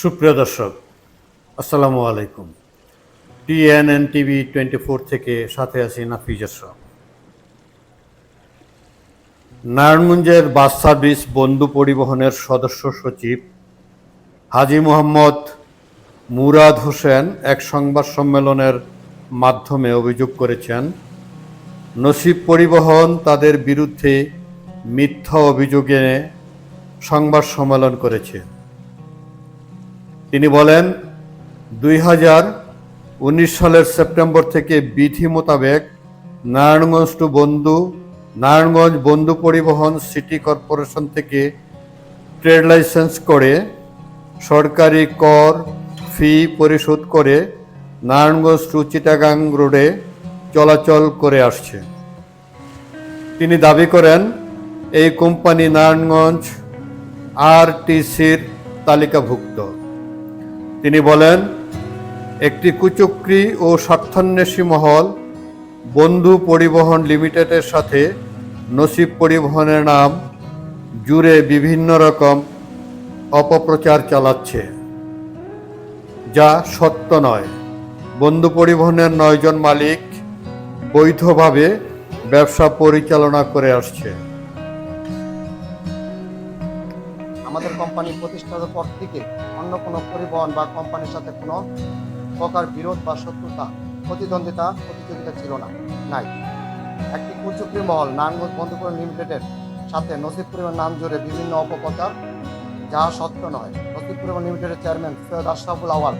সুপ্রিয় দর্শক, আসসালামু আলাইকুম। টিএনএন টিভি টোয়েন্টি ফোর থেকে সাথে আছি নাফিজ আশরাফ। নারায়ণগঞ্জের বাস সার্ভিস বন্ধু পরিবহনের সদস্য সচিব হাজি মোহাম্মদ মুরাদ হোসেন এক সংবাদ সম্মেলনের মাধ্যমে অভিযোগ করেছেন, নসিব পরিবহন তাদের বিরুদ্ধে মিথ্যা অভিযোগে সংবাদ সম্মেলন করেছে। তিনি বলেন, দুই হাজার উনিশ সালের সেপ্টেম্বর থেকে বিধি মোতাবেক নারায়ণগঞ্জ টু বন্ধু, নারায়ণগঞ্জ বন্ধু পরিবহন সিটি কর্পোরেশন থেকে ট্রেড লাইসেন্স করে সরকারি কর ফি পরিশোধ করে নারায়ণগঞ্জ টু চিটাগাং রোডে চলাচল করে আসছে। তিনি দাবি করেন, এই কোম্পানি নারায়ণগঞ্জ আরটিসির তালিকাভুক্ত। তিনি বলেন, একটি কুচক্রি ও স্বার্থান্বেষী মহল বন্ধু পরিবহন লিমিটেডের সাথে নসিব পরিবহনের নাম জুড়ে বিভিন্ন রকম অপপ্রচার চালাচ্ছে, যা সত্য নয়। বন্ধু পরিবহনের নয়জন মালিক বৈধভাবে ব্যবসা পরিচালনা করে আসছে। আমাদের কোম্পানি প্রতিষ্ঠার পর থেকে অন্য কোনো পরিবহন বা কোম্পানির সাথে কোনো প্রকার বিরোধ বা শত্রুতা, প্রতিদ্বন্দ্বিতা, প্রতিযোগিতা ছিল না, নাই। একটি কুচুকরি মহল, নারায়ণগঞ্জ বন্ধুপুর লিমিটেডের সাথে নসিব পরিবহন নাম জুড়ে বিভিন্ন অপপ্রচার, যা সত্য নয়। নসিব পরিবহন লিমিটেডের চেয়ারম্যান সৈয়দ আশরাফুল আওয়াল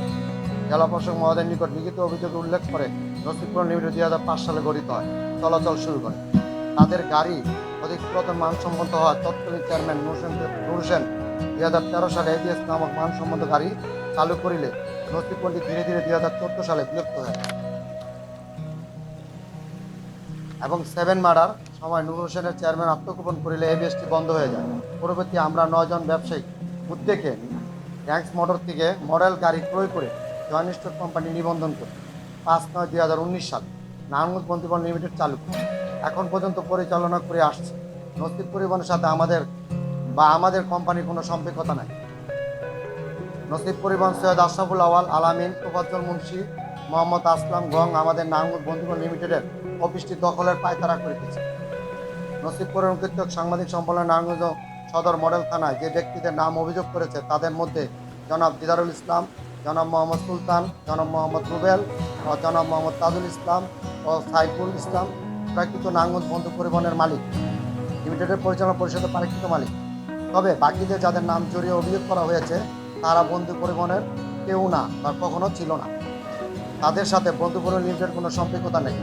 জেলা প্রশাসক মহোদয়ের নিকট লিখিত অভিযোগে উল্লেখ করে, নসিব পরিবহন লিমিটেড দুই হাজার পাঁচ সালে গঠিত হয়, চলাচল শুরু করে। তাদের গাড়ি অধিক পুরাতন মানসম্মত হওয়া তৎকালীন চেয়ারম্যান নুরসেন হোসেন নুর হোসেন দুই হাজার তেরো সালে এবিএস নামক মানসম্মত গাড়ি চালু করিলে নসিব ধীরে ধীরে দুই হাজার চোদ্দ সালে বিলুপ্ত হয়। এবং সেভেন মার্ডার সময় নূর হোসেনের চেয়ারম্যান আত্মগোপন করিলে এবিএসটি বন্ধ হয়ে যায়। পরবর্তী আমরা নয়জন ব্যবসায়িক উদ্যোগে র্যাঙ্কস মোটর থেকে মডেল গাড়ি ক্রয় করে জয়েন্ট স্টোর কোম্পানি নিবন্ধন করি। পাঁচ নয় দুই হাজার উনিশ সাল নারায়ণগঞ্জ বন্ধুবন লিমিটেড চালু এখন পর্যন্ত পরিচালনা করে আসছে। নসিব পরিবহনের সাথে আমাদের বা আমাদের কোম্পানির কোনো সম্পৃক্ততা নাই। নসিব পরিবহন সৈয়দ আশরাফুল আওয়াল আলামিন তোফাজ্জল মুন্সি, মোহাম্মদ আসলাম গং আমাদের নারায়ণগঞ্জ বন্ধুবন লিমিটেডের অফিসটি দখলের পায়তারা করিতেছে নসিব পরিবহন কর্তৃক সাংবাদিক সম্মেলনে নারায়ণগঞ্জ সদর মডেল থানায় যে ব্যক্তিদের নাম অভিযোগ করেছে তাদের মধ্যে জনাব দিদারুল ইসলাম, জনাব মোহাম্মদ সুলতান, জনাব মোহাম্মদ রুবেল ও জনাব মোহাম্মদ তাজুল ইসলাম ও সাইফুল ইসলাম প্রাকৃত নারায়ণগঞ্জ বন্ধু পরিবহনের মালিক। লিমিটেডের পরিচালনা পরিষদের পারিকৃত মালিক। তবে বাকিদের যাদের নাম জড়িয়ে অভিযোগ করা হয়েছে, তারা বন্ধু পরিবহনের কেউ না বা কখনো ছিল না। তাদের সাথে বন্ধু পরিবহন লিমিটেড কোনো সম্পৃক্ততা নেই।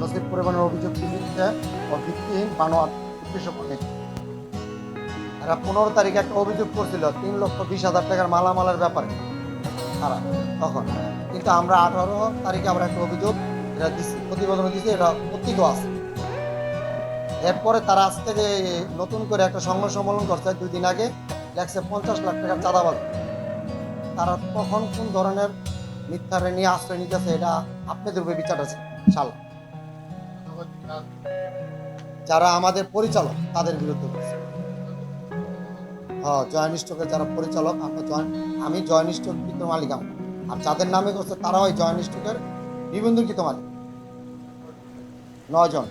নসিব পরিবহনের অভিযোগ মিথ্যে ও ভিত্তিহীন বানোয়ার উদ্দেশ্য এরা পনেরো তারিখে একটা অভিযোগ করছিল, তিন লক্ষ বিশ হাজার টাকার মালামালের ব্যাপারে। তারা তখন, কিন্তু আমরা আঠারো তারিখে আমরা একটা অভিযোগ, এটা দিচ্ছি প্রতিবেদন দিচ্ছি এটা প্রতীকও আছে। এরপরে তারা আজ থেকে নতুন করে একটা সংবাদ সম্মেলন করছে দুই দিন আগে। লেখছে পঞ্চাশ লাখ টাকার চাঁদাবাজ। তারা তখন কোন ধরনের মিথ্যারে নিয়ে আশ্রয় নিতেছে এটা আপনাদের উপরে বিচার আছে শাল যারা আমাদের পরিচালক, তাদের বিরুদ্ধে করছে হ্যাঁ স্টকের যারা পরিচালক, আমরা জয়েন্ট আমি জয়েন্ট স্টক মালিক আমার আর যাদের নামে করছে তারা ওই জয়েন্ট স্টকের নিবন্ধনকৃত মালিক। নজন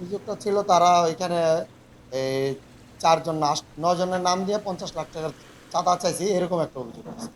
অভিযোগটা ছিল তারা ওইখানে চারজন নজনের নাম দিয়ে পঞ্চাশ লাখ টাকার চাঁদা চাইছি, এরকম একটা অভিযোগ আছে।